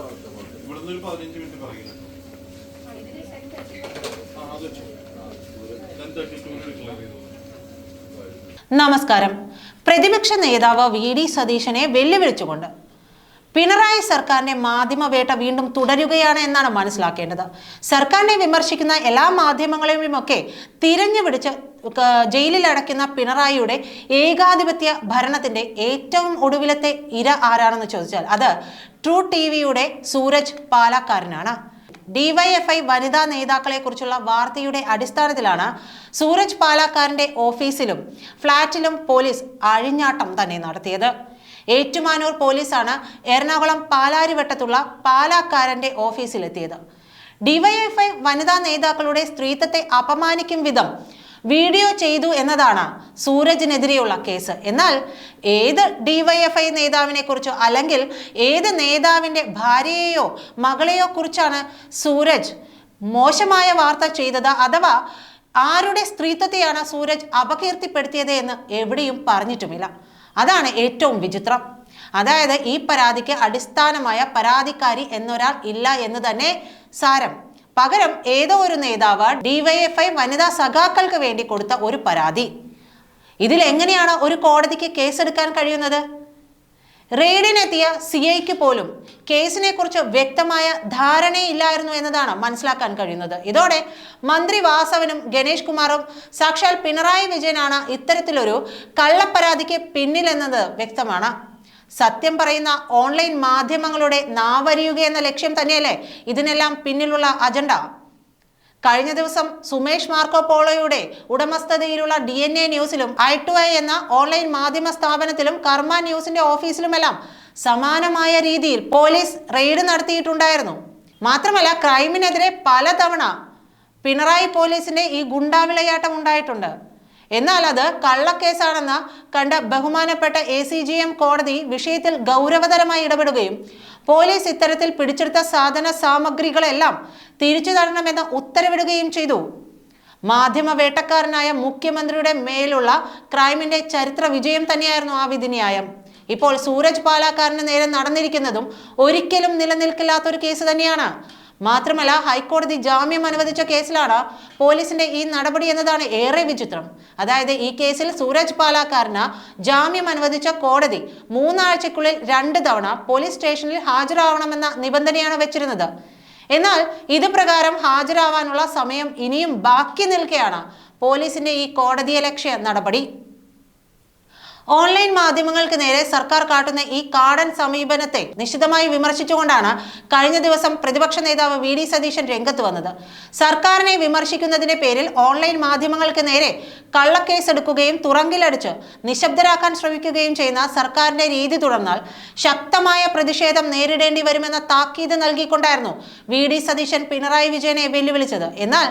ഇവിടുന്ന് ഒരു പതിനഞ്ച് മിനിറ്റ് പറയുക നമസ്കാരം. പ്രതിപക്ഷ നേതാവ് വി ഡി സതീശനെ വെല്ലുവിളിച്ചുകൊണ്ട് പിണറായി സർക്കാരിന്റെ മാധ്യമവേട്ട വീണ്ടും തുടരുകയാണ് എന്നാണ് മനസ്സിലാക്കേണ്ടത്. സർക്കാരിനെ വിമർശിക്കുന്ന എല്ലാ മാധ്യമങ്ങളെയും ഒക്കെ തിരഞ്ഞു പിടിച്ച് ജയിലിൽ അടയ്ക്കുന്ന പിണറായിയുടെ ഏകാധിപത്യ ഭരണത്തിന്റെ ഏറ്റവും ഒടുവിലത്തെ ഇര ആരാണെന്ന് ചോദിച്ചാൽ അത് ട്രൂ ടി വിയുടെ സൂരജ് പാലക്കാരനാണ്. ഡിവൈഎഫ്ഐ വനിതാ നേതാക്കളെ കുറിച്ചുള്ള വാർത്തയുടെ അടിസ്ഥാനത്തിലാണ് സൂരജ് പാലാക്കാരന്റെ ഓഫീസിലും ഫ്ളാറ്റിലും പോലീസ് അഴിഞ്ഞാട്ടം തന്നെ നടത്തിയത്. ഏറ്റുമാനൂർ പോലീസാണ് എറണാകുളം പാലാരിവട്ടത്തുള്ള പാലാക്കാരന്റെ ഓഫീസിലെത്തിയത്. ഡിവൈഎഫ്ഐ വനിതാ നേതാക്കളുടെ സ്ത്രീത്വത്തെ അപമാനിക്കും വിധം വീഡിയോ ചെയ്തു എന്നതാണ് സൂരജിനെതിരെയുള്ള കേസ്. എന്നാൽ ഏത് ഡിവൈഎഫ്ഐ നേതാവിനെ കുറിച്ചോ അല്ലെങ്കിൽ ഏത് നേതാവിന്റെ ഭാര്യയെയോ മകളെയോ കുറിച്ചാണ് സൂരജ് മോശമായ വാർത്ത ചെയ്തത് അഥവാ ആരുടെ സ്ത്രീത്വത്തെയാണ് സൂരജ് അപകീർത്തിപ്പെടുത്തിയത് എന്ന് എവിടെയും പറഞ്ഞിട്ടുമില്ല. അതാണ് ഏറ്റവും വിചിത്രം. അതായത് ഈ പരാതിക്ക് അടിസ്ഥാനമായ പരാതിക്കാരി എന്നൊരാൾ ഇല്ല എന്ന് തന്നെ സാരം. പകരം ഏതോ ഒരു നേതാവ് ഡിവൈഎഫ്ഐ വനിതാ സഖാക്കൾക്ക് വേണ്ടി കൊടുത്ത ഒരു പരാതി. ഇതിൽ എങ്ങനെയാണ് ഒരു കോടതിക്ക് കേസെടുക്കാൻ കഴിയുന്നത്? റെയ്ഡിനെത്തിയ സി ഐക്ക് പോലും കേസിനെ കുറിച്ച് വ്യക്തമായ ധാരണയില്ലായിരുന്നു എന്നതാണ് മനസ്സിലാക്കാൻ കഴിയുന്നത്. ഇതോടെ മന്ത്രി വാസവനും ഗണേഷ് കുമാറും സാക്ഷാൽ പിണറായി വിജയനാണ് ഇത്തരത്തിലൊരു കള്ളപ്പരാതിക്ക് പിന്നിലെന്നത് വ്യക്തമാണ്. സത്യം പറയുന്ന ഓൺലൈൻ മാധ്യമങ്ങളുടെ നാവരിയുക എന്ന ലക്ഷ്യം തന്നെയല്ലേ ഇതിനെല്ലാം പിന്നിലുള്ള അജണ്ട? കഴിഞ്ഞ ദിവസം സുമേഷ് മാർക്കോ പോളോയുടെ ഉടമസ്ഥതയിലുള്ള ഡി എൻ എ ന്യൂസിലും ഐ ടു ഐ എന്ന ഓൺലൈൻ മാധ്യമ സ്ഥാപനത്തിലും കർമ്മ ന്യൂസിന്റെ ഓഫീസിലുമെല്ലാം സമാനമായ രീതിയിൽ പോലീസ് റെയ്ഡ് നടത്തിയിട്ടുണ്ടായിരുന്നു. മാത്രമല്ല ക്രൈമിനെതിരെ പലതവണ പിണറായി പോലീസിന്റെ ഈ ഗുണ്ടാവിളയാട്ടം ഉണ്ടായിട്ടുണ്ട്. എന്നാൽ അത് കള്ളക്കേസാണെന്ന് കണ്ട ബഹുമാനപ്പെട്ട എ സി ജി എം കോടതി വിഷയത്തിൽ ഗൗരവതരമായി ഇടപെടുകയും പോലീസ് ഇത്തരത്തിൽ പിടിച്ചെടുത്ത സാധന സാമഗ്രികളെല്ലാം തിരിച്ചു തരണമെന്ന് ഉത്തരവിടുകയും ചെയ്തു. മാധ്യമ വേട്ടക്കാരനായ മുഖ്യമന്ത്രിയുടെ മേലുള്ള ക്രൈമിന്റെ ചരിത്ര വിജയം തന്നെയായിരുന്നു ആ വിധിന്യായം. ഇപ്പോൾ സൂരജ് പാലാക്കാരന് നേരെ നടന്നിരിക്കുന്നതും ഒരിക്കലും നിലനിൽക്കില്ലാത്ത ഒരു കേസ് തന്നെയാണ്. മാത്രമല്ല ഹൈക്കോടതി ജാമ്യം അനുവദിച്ച കേസിലാണ് പോലീസിന്റെ ഈ നടപടി എന്നതാണ് ഏറെ വിചിത്രം. അതായത് ഈ കേസിൽ സൂരജ് പാലാക്കാരന് ജാമ്യം അനുവദിച്ച കോടതി മൂന്നാഴ്ചക്കുള്ളിൽ രണ്ട് തവണ പോലീസ് സ്റ്റേഷനിൽ ഹാജരാവണമെന്ന നിബന്ധനയാണ് വെച്ചിരുന്നത്. എന്നാൽ ഇത് പ്രകാരം ഹാജരാവാനുള്ള സമയം ഇനിയും ബാക്കി നിൽക്കെയാണ്. പോലീസിന്റെ ഈ കോടതിയലക്ഷ്യ നടപടി ഓൺലൈൻ മാധ്യമങ്ങൾക്ക് നേരെ സർക്കാർ കാട്ടുന്ന ഈ കാടൻ സമീപനത്തെ നിശിതമായി വിമർശിച്ചുകൊണ്ടാണ് കഴിഞ്ഞ ദിവസം പ്രതിപക്ഷ നേതാവ് വി ഡി സതീശൻ രംഗത്ത് വന്നത്. സർക്കാരിനെ വിമർശിക്കുന്നതിന്റെ പേരിൽ ഓൺലൈൻ മാധ്യമങ്ങൾക്ക് നേരെ കള്ളക്കേസ് എടുക്കുകയും തുറങ്കിലടിച്ച് നിശബ്ദരാക്കാൻ ശ്രമിക്കുകയും ചെയ്യുന്ന സർക്കാരിന്റെ രീതി തുടർന്നാൽ ശക്തമായ പ്രതിഷേധം നേരിടേണ്ടി വരുമെന്ന താക്കീത് നൽകിക്കൊണ്ടായിരുന്നു വി ഡി സതീശൻ പിണറായി വിജയനെ വെല്ലുവിളിച്ചത്. എന്നാൽ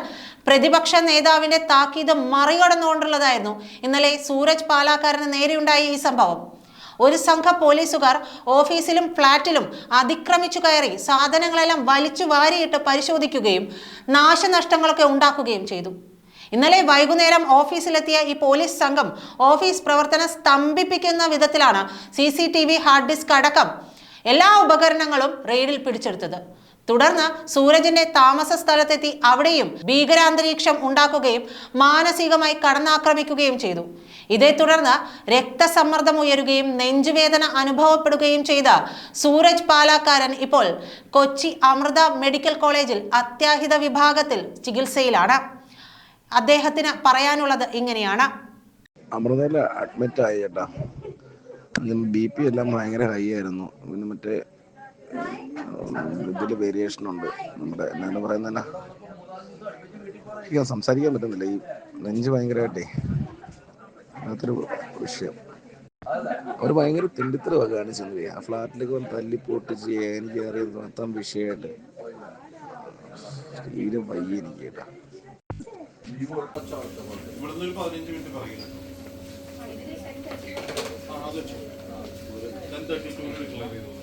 പ്രതിപക്ഷ നേതാവിന്റെ താക്കീത് മറികടന്നുകൊണ്ടുള്ളതായിരുന്നു ഇന്നലെ സൂരജ് പാലാക്കാരന് നേരെയുണ്ടായ ഈ സംഭവം. ഒരു സംഘ പോലീസുകാർ ഓഫീസിലും ഫ്ളാറ്റിലും അതിക്രമിച്ചു കയറി സാധനങ്ങളെല്ലാം വലിച്ചു വാരിയിട്ട് പരിശോധിക്കുകയും നാശനഷ്ടങ്ങളൊക്കെ ഉണ്ടാക്കുകയും ചെയ്തു. ഇന്നലെ വൈകുന്നേരം ഓഫീസിലെത്തിയ ഈ പോലീസ് സംഘം ഓഫീസ് പ്രവർത്തനം സ്തംഭിപ്പിക്കുന്ന വിധത്തിലാണ് C C T V hard disk അടക്കം എല്ലാ ഉപകരണങ്ങളും റെയ്ഡിൽ പിടിച്ചെടുത്തത്. തുടർന്ന് സൂരജിന്റെ താമസ സ്ഥലത്തെത്തി അവിടെയും ഭീകരാന്തരീക്ഷം ഉണ്ടാക്കുകയും മാനസികമായി കടന്നാക്രമിക്കുകയും ചെയ്തു. ഇതേ തുടർന്ന് രക്തസമ്മർദ്ദം ഉയരുകയും നെഞ്ചുവേദന അനുഭവപ്പെടുകയും ചെയ്ത സൂരജ് പാലാക്കാരൻ ഇപ്പോൾ കൊച്ചി അമൃത മെഡിക്കൽ കോളേജിൽ അത്യാഹിത വിഭാഗത്തിൽ ചികിത്സയിലാണ്. അദ്ദേഹത്തിന് പറയാനുള്ളത് ഇങ്ങനെയാണ്. അമൃതയിൽ അഡ്മിറ്റ് ആയി ചേട്ടാ ബി പി എല്ലാം ഭയങ്കര ഹൈ ആയിരുന്നു. പിന്നെ മറ്റേ ഇതിൽ വേരിയേഷൻ ഉണ്ട്. നമ്മുടെ എന്നാണ് പറയുന്നത് അയ്യോ സംസാരിക്കാൻ പറ്റുന്നില്ല. ഈ നെഞ്ച് ഭയങ്കരമായിട്ടേ. അങ്ങനത്തൊരു വിഷയം. അവർ ഭയങ്കര തെണ്ടിത്തരമാണ് കാണിച്ചത് ആ ഫ്ലാറ്റിലേക്ക് വന്ന് തല്ലി ചെയ്യാൻ എനിക്ക് അറിയാൻ മൊത്തം വിഷയമായിട്ട്. ശരീരം വയ്യ എനിക്ക് കേട്ടാ. ആ അത് വെച്ചു. ടെൻ തേർട്ടി ടു ഡിക്ലെയർ ചെയ്തു